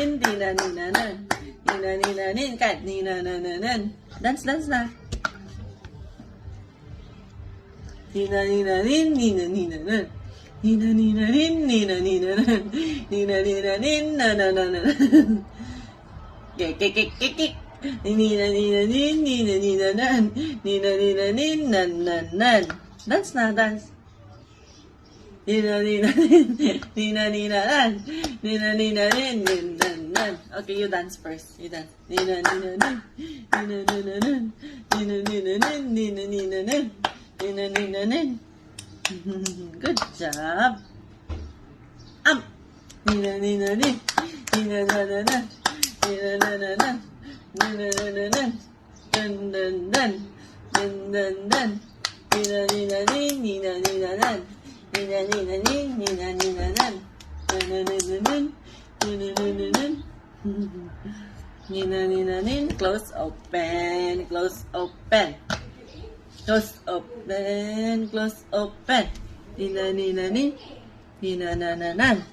Nina nina nan. Nina nina nin. Kat nina na na nan. Dance dance na. Nina nina nin. Nina nina nan. Nina nina nin. Nina nina nan. Nina nina nin. Na na na na. Kik kik kik kik kik. Nina nina nin. Nina nina nan. Nina nina nin. Nan nan nan. Dance na dance. Nina nina nin. Nina nina nan. Nina nina nin. Nin nan nan. Okay, you dance first. You dance. Nina nina nin. Nina nina nin. Nina nina nin. Nina nina nin. Nina nina nin. Good job. Um. Nina nina nin. Nina na na na. Nina na na na. Nina na na na. Dun dun dun. Dun dun dun. Nina nina nin. Nina nina nan. Nina nina nin. Nina nina nan. Nina nina nin. Close open. Close open. Close open. Close open. Nina nina nin. Nina na na nan.